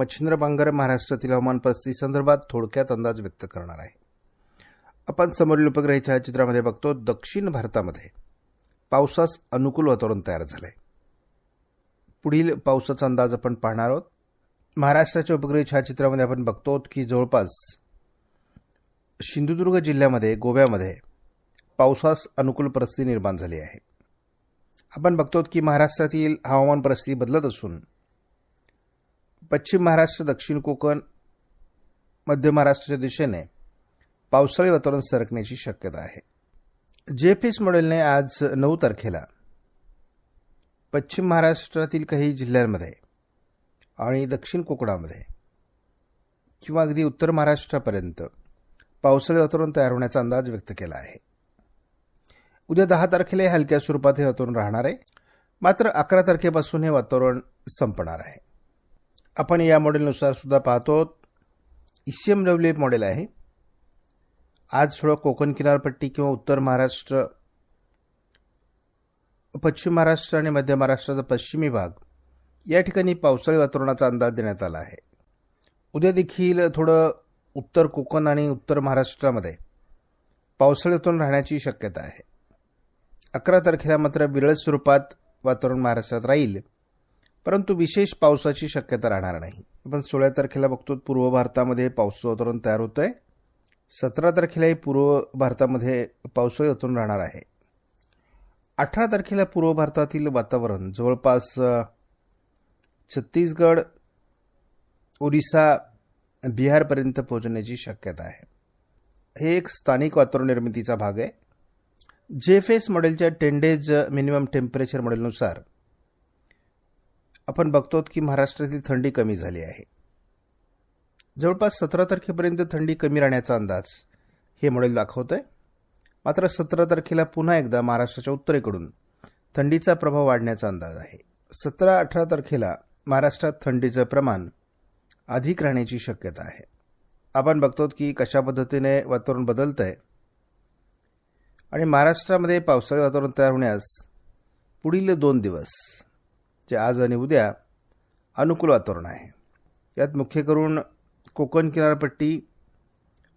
मच्छिंद्र बांगर महाराष्ट्रातील हवामान परिस्थिती संदर्भात थोडक्यात अंदाज व्यक्त करणार आहे. आपण समोरील उपग्रही छायाचित्रामध्ये बघतो दक्षिण भारतामध्ये पावसास अनुकूल वातावरण तयार झालं आहे पुढील पावसाचा अंदाज आपण पाहणार आहोत. महाराष्ट्राच्या उपग्रही छायाचित्रामध्ये आपण बघतो की जवळपास सिंधुदुर्ग जिल्ह्यामध्ये गोव्यामध्ये पावसास अनुकूल परिस्थिती निर्माण झाली आहे. आपण बघतो की महाराष्ट्रातील हवामान परिस्थिती बदलत असून पश्चिम महाराष्ट्र दक्षिण कोकण मध्य महाराष्ट्राच्या दिशेने पावसाळी वातावरण सरकण्याची शक्यता आहे. जे पीस मॉडेलने आज नऊ तारखेला पश्चिम महाराष्ट्रातील काही जिल्ह्यांमध्ये आणि दक्षिण कोकणामध्ये किंवा अगदी उत्तर महाराष्ट्रापर्यंत पावसाळी वातावरण तयार होण्याचा अंदाज व्यक्त केला आहे. उद्या दहा तारखेला हे हलक्या स्वरूपात हे वातावरण राहणार आहे. मात्र अकरा तारखेपासून हे वातावरण संपणार आहे. आपण या मॉडेलनुसार सुद्धा पाहतो. E C M W model आहे. आज थोडं कोकण किनारपट्टी किंवा उत्तर महाराष्ट्र पश्चिम महाराष्ट्र आणि मध्य महाराष्ट्राचा पश्चिमी भाग या ठिकाणी पावसाळी वातावरणाचा अंदाज देण्यात आला आहे. उद्या देखील थोडं उत्तर कोकण आणि उत्तर महाराष्ट्रामध्ये पावसाळ्यातून राहण्याची शक्यता आहे. अकरा तारखेला मात्र विरळ स्वरूपात वातावरण महाराष्ट्रात राहील. परंतु विशेष पावसाची शक्यता राहणार नाही. आपण सोळा तारखेला बघतो पूर्व भारतामध्ये पावसाचं वातावरण तयार होतं आहे सतरा तारखेलाही पूर्व भारतामध्ये पावसाळी वातावरण राहणार आहे. अठरा तारखेला पूर्व भारतातील वातावरण जवळपास छत्तीसगड ओरिसा बिहारपर्यंत पोहोचण्याची शक्यता आहे. हे एक स्थानिक वातावरण निर्मितीचा भाग आहे. जे एस मॉडेलच्या टेन डेज मिनिमम टेम्परेचर मॉडेलनुसार आपण बघतो की महाराष्ट्रातील थंडी कमी झाली आहे. जवळपास सतरा तारखेपर्यंत थंडी कमी राहण्याचा अंदाज हे मॉडेल दाखवत आहे मात्र सतरा तारखेला पुन्हा एकदा महाराष्ट्राच्या उत्तरेकडून थंडीचा प्रभाव वाढण्याचा अंदाज आहे. सतरा अठरा तारखेला महाराष्ट्रात थंडीचं प्रमाण अधिक राहण्याची शक्यता आहे. आपण बघतो की कशा पद्धतीने वातावरण बदलतं आहे आणि महाराष्ट्रामध्ये पावसाळी वातावरण तयार होण्यास पुढील दोन दिवस जे आज आणि उद्या अनुकूल वातावरण आहे. यात मुख्य करून कोकण किनारपट्टी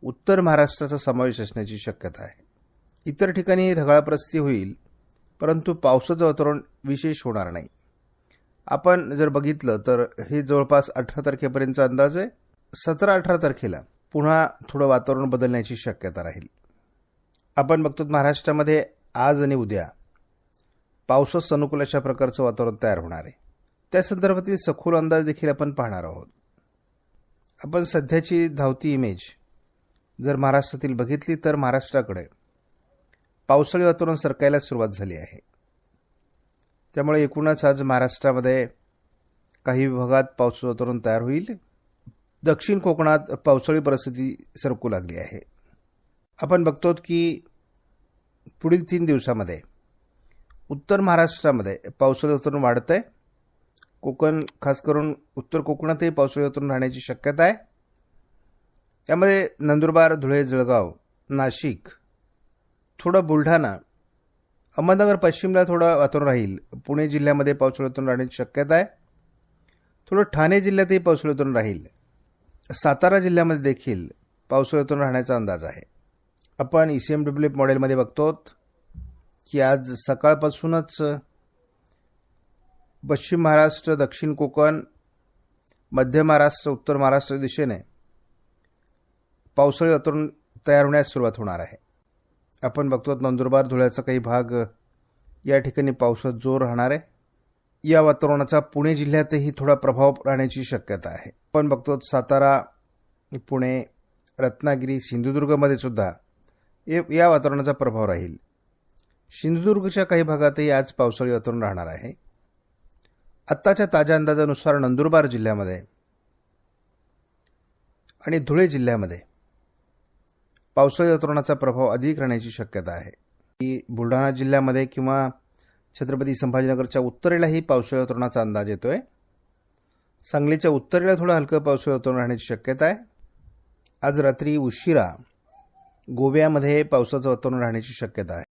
उत्तर महाराष्ट्राचा समावेश असण्याची शक्यता आहे. इतर ठिकाणी ढगाळ परिस्थिती होईल परंतु पावसाचं वातावरण विशेष होणार नाही. आपण जर बघितलं तर हे जवळपास अठरा तारखेपर्यंतचा अंदाज आहे. सतरा अठरा तारखेला पुन्हा थोडं वातावरण बदलण्याची शक्यता राहील. आपण बघतो महाराष्ट्रामध्ये आज आणि उद्या पावसास अनुकूल अशा प्रकारचं वातावरण तयार होणार आहे. त्या संदर्भातील सखोल अंदाज देखील आपण पाहणार आहोत. आपण सध्याची धावती इमेज जर महाराष्ट्रातील बघितली तर महाराष्ट्राकडे पावसाळी वातावरण सरकायला सुरुवात झाली आहे. त्यामुळे एकूणच आज महाराष्ट्रामध्ये काही विभागात पावसाचं वातावरण तयार होईल. दक्षिण कोकणात पावसाळी परिस्थिती सरकू लागली आहे. आपण बघतो की पुढील तीन दिवसामध्ये उत्तर महाराष्ट्रामध्ये पावसाळ्यातून वाढतं आहे कोकण खास करून उत्तर कोकणातही पावसाळ्यातून राहण्याची शक्यता आहे. यामध्ये नंदुरबार धुळे जळगाव नाशिक थोडं बुलढाणा अहमदनगर पश्चिमला थोडं वातावरण राहील. पुणे जिल्ह्यामध्ये पावसाळ्यातून राहण्याची शक्यता आहे. थोडं ठाणे जिल्ह्यातही पावसाळ्यातून राहील. सातारा जिल्ह्यामध्ये देखील पावसाळ्यातून राहण्याचा अंदाज आहे. आपण ई सी एम डब्ल्यू मॉडेलमध्ये बघतो की आज सकाळपासूनच पश्चिम महाराष्ट्र दक्षिण कोकण मध्य महाराष्ट्र उत्तर महाराष्ट्र दिशेने पावसाळी वातावरण तयार होण्यास सुरुवात होणार आहे. आपण बघतो नंदुरबार धुळ्याचा काही भाग या ठिकाणी पावसात जोर राहणार आहे. या वातावरणाचा पुणे जिल्ह्यातही थोडा प्रभाव राहण्याची शक्यता आहे. आपण बघतो सातारा पुणे रत्नागिरी सिंधुदुर्गमध्ये सुद्धा ये- या वातावरणाचा प्रभाव राहील. सिंधुदुर्गच्या काही भागातही आज पावसाळी वातावरण राहणार आहे. आत्ताच्या ताज्या अंदाजानुसार नंदुरबार जिल्ह्यामध्ये आणि धुळे जिल्ह्यामध्ये पावसाळी वातावरणाचा प्रभाव अधिक राहण्याची शक्यता आहे. की बुलढाणा जिल्ह्यामध्ये किंवा छत्रपती संभाजीनगरच्या उत्तरेलाही पावसाळी वातावरणाचा अंदाज येतो आहे सांगलीच्या उत्तरेला थोडं हलकं पावसाळी वातावरण राहण्याची शक्यता आहे. आज रात्री उशिरा गोव्यामध्ये पावसाचं वातावरण राहण्याची शक्यता आहे.